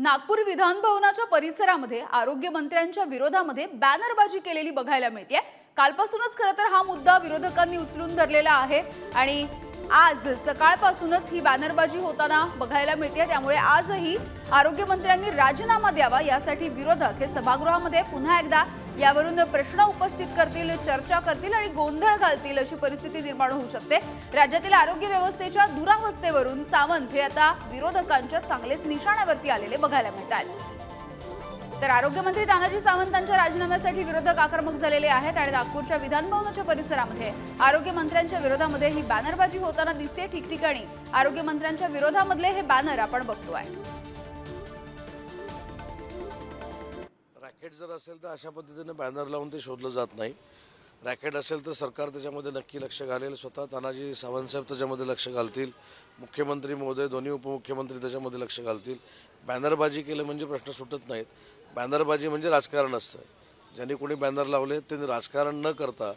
नागपूर विधान भवनाच्या परिसरामध्ये आरोग्य मंत्र्यांच्या विरोधामध्ये बॅनरबाजी केलेली बघायला मिळते कालपासूनच खरं तर हा मुद्दा विरोधकांनी उचलून धरलेला आहे आणि आज सकाळपासूनच ही बॅनरबाजी होताना बघायला मिळते. त्यामुळे आजही आरोग्य मंत्र्यांनी राजीनामा द्यावा यासाठी विरोधक हे सभागृहामध्ये पुन्हा एकदा यावरून प्रश्न उपस्थित करतील चर्चा करतील आणि गोंधळ घालतील अशी परिस्थिती निर्माण होऊ शकते. राज्यातील आरोग्य व्यवस्थेच्या दुरावस्थेवरून सावंत हे आता विरोधकांच्या चांगलेच निशाण्यावरती आलेले बघायला मिळत आहेत तर आरोग्यमंत्री तानाजी सावंतांच्या राजीनाम्यासाठी विरोधक आक्रमक झालेले आहेत आणि नागपूरच्या विधानभवनाच्या परिसरामध्ये आरोग्यमंत्र्यांच्या विरोधामध्ये ही बॅनरबाजी होताना दिसते ठिकठिकाणी. आरोग्यमंत्र्यांच्या विरोधामधले हे बॅनर आपण बघतो आहे रॅकेट जर असेल तर अशा पद्धतीने बॅनर लावून ते शोधलं जात नाही. रॅकेट असेल तर सरकार त्याच्यामध्ये नक्की लक्ष घालेल. स्वतः तानाजी सावंतसाहेब त्याच्यामध्ये लक्ष घालतील. मुख्यमंत्री महोदय दोन्ही उपमुख्यमंत्री त्याच्यामध्ये लक्ष घालतील. बॅनरबाजी केलं म्हणजे प्रश्न सुटत नाहीत. बॅनरबाजी म्हणजे राजकारण असतं. ज्यांनी कोणी बॅनर लावले त्यांनी राजकारण न करता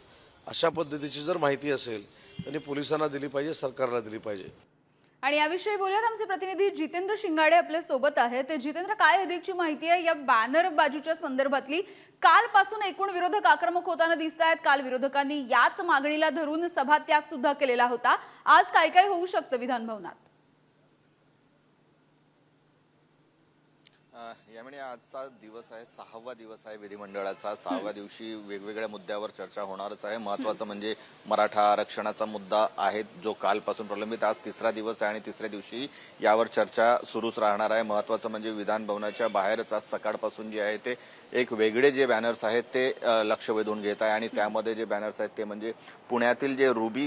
अशा पद्धतीची जर माहिती असेल त्यांनी पोलिसांना दिली पाहिजे सरकारला दिली पाहिजे. आणि याविषयी बोलूयात आमचे प्रतिनिधी जितेंद्र शिंगाडे आपल्यासोबत आहेत. ते जितेंद्र काय अधिकची माहिती आहे या बॅनर बाजूच्या संदर्भातली? कालपासून एकूण विरोधक आक्रमक होताना दिसत आहेत काल विरोधकांनी याच मागणीला धरून सभात्याग सुद्धा केलेला होता. आज काय काय होऊ शकतं विधानभवनात यामुळे आजचा दिवस आहे सहावा दिवस आहे विधिमंडळाचा. सहाव्या दिवशी वेगवेगळ्या मुद्द्यावर चर्चा होणारच आहे. महत्वाचं म्हणजे मराठा आरक्षणाचा मुद्दा आहे जो कालपासून प्रलंबित आज तिसरा दिवस आहे आणि तिसऱ्या दिवशी यावर चर्चा सुरूच राहणार आहे. महत्वाचं म्हणजे विधान भवनाच्या बाहेरच आज सकाळपासून जे आहे ते एक वेगळे जे बॅनर्स आहेत ते लक्ष वेधून घेत आहे. आणि त्यामध्ये जे बॅनर्स आहेत ते म्हणजे पुण्यातील जे रुबी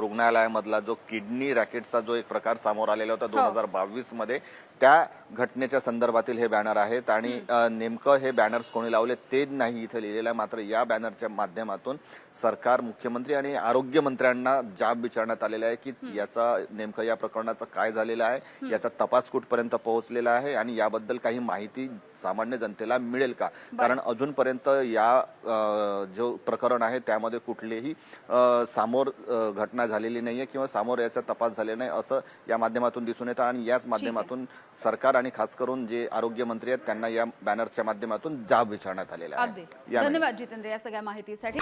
रुग्णालयामधला जो किडनी रॅकेटचा जो एक प्रकार समोर आलेला होता दोन हजार बावीसमध्ये त्या घटनेच्या संदर्भातील हे बॅनर आहेत आणि नेमकं हे बॅनर्स कोणी लावले ते नाही इथे लिहिलेलं आहे. मात्र या बॅनरच्या माध्यमातून सरकार मुख्यमंत्री आणि आरोग्य मंत्र्यांना जाब विचारण्यात आलेला आहे की याचा नेमकं या प्रकरणाचं काय झालेलं आहे याचा तपास कुठपर्यंत पोहोचलेला आहे आणि याबद्दल काही माहिती सामान्य जनतेला मिळेल का? कारण अजूनपर्यंत या जो प्रकरण आहे त्यामध्ये कुठलीही सामोर घटना झालेली नाहीये किंवा समोर याचा तपास झालेला नाही असं या माध्यमातून दिसून येतं आणि याच माध्यमातून सरकार आणि खास करून जे आरोग्य मंत्री आहेत त्यांना या बॅनर्सच्या माध्यमातून जाब विचारण्यात आलेला आहे. धन्यवाद जितेंद्र या सगळ्या माहितीसाठी.